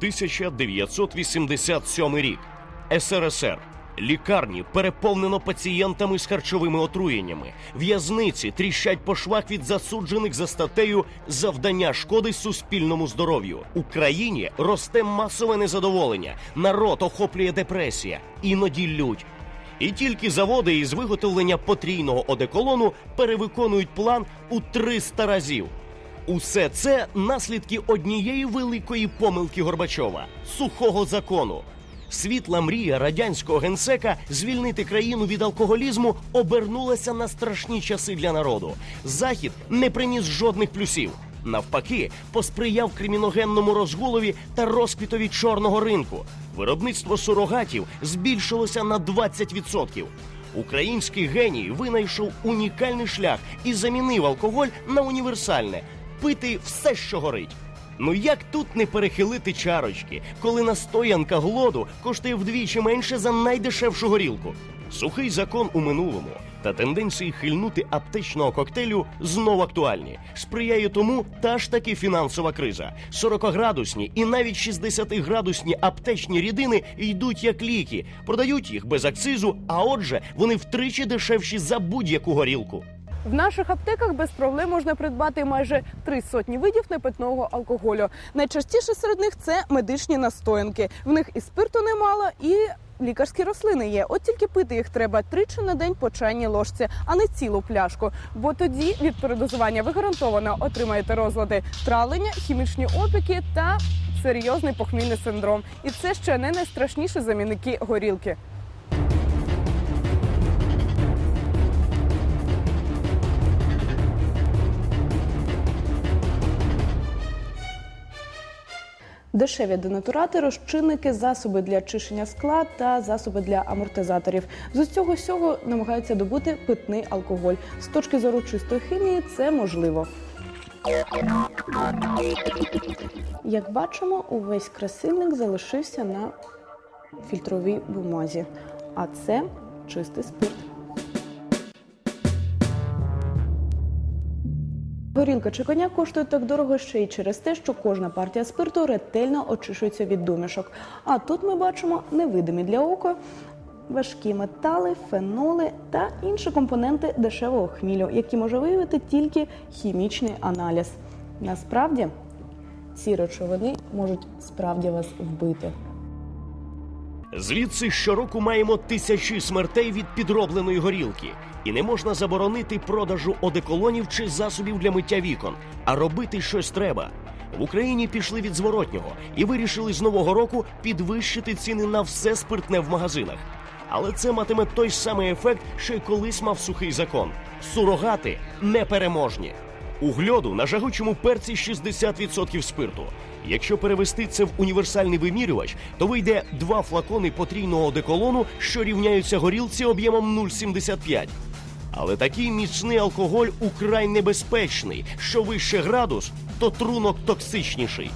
1987 рік. СРСР. Лікарні переповнено пацієнтами з харчовими отруєннями. В'язниці тріщать по швах від засуджених за статтею завдання шкоди суспільному здоров'ю. Україні росте масове незадоволення. Народ охоплює депресія, іноді лють. І тільки заводи із виготовлення потрійного одеколону перевиконують план у 300 разів. Усе це наслідки однієї великої помилки Горбачова сухого закону. Світла мрія радянського генсека звільнити країну від алкоголізму обернулася на страшні часи для народу. Захід не приніс жодних плюсів. Навпаки, посприяв криміногенному розгулові та розквітові чорного ринку. Виробництво сурогатів збільшилося на 20%. Український геній винайшов унікальний шлях і замінив алкоголь на універсальне пити все, що горить. Ну як тут не перехилити чарочки, коли настоянка глоду коштує вдвічі менше за найдешевшу горілку? Сухий закон у минулому та тенденції хильнути аптечного коктейлю знов актуальні. Сприяє тому та ж таки фінансова криза. 40-градусні і навіть 60-градусні аптечні рідини йдуть як ліки, продають їх без акцизу, а отже, вони втричі дешевші за будь-яку горілку. В наших аптеках без проблем можна придбати майже три сотні видів непитного алкоголю. Найчастіше серед них це медичні настоянки. В них і спирту немало, і лікарські рослини є. От тільки пити їх треба тричі на день по чайній ложці, а не цілу пляшку. Бо тоді від передозування ви гарантовано отримаєте розлади травлення, хімічні опіки та серйозний похмільний синдром. І це ще не найстрашніші замінники горілки. Дешеві денатурати, розчинники, засоби для чищення скла та засоби для амортизаторів. З усього всього намагаються добути питний алкоголь. З точки зору чистої хімії це можливо. Як бачимо, увесь красильник залишився на фільтровій бумазі, а це чистий спирт. Горілка чи коняк коштують так дорого ще й через те, що кожна партія спирту ретельно очищується від домішок. А тут ми бачимо невидимі для ока важкі метали, феноли та інші компоненти дешевого хмілю, які може виявити тільки хімічний аналіз. Насправді ці речовини можуть справді вас вбити. Звідси щороку маємо тисячі смертей від підробленої горілки, і не можна заборонити продажу одеколонів чи засобів для миття вікон, а робити щось треба. В Україні пішли від зворотнього і вирішили з нового року підвищити ціни на все спиртне в магазинах. Але це матиме той самий ефект, що й колись мав сухий закон. Сурогати непереможні. Угльоду на жагучому перці 60% спирту. Якщо перевести це в універсальний вимірювач, то вийде два флакони потрійного одеколону, що рівняються горілці об'ємом 0,75. Але такий міцний алкоголь украй небезпечний. Що вище градус, то трунок токсичніший.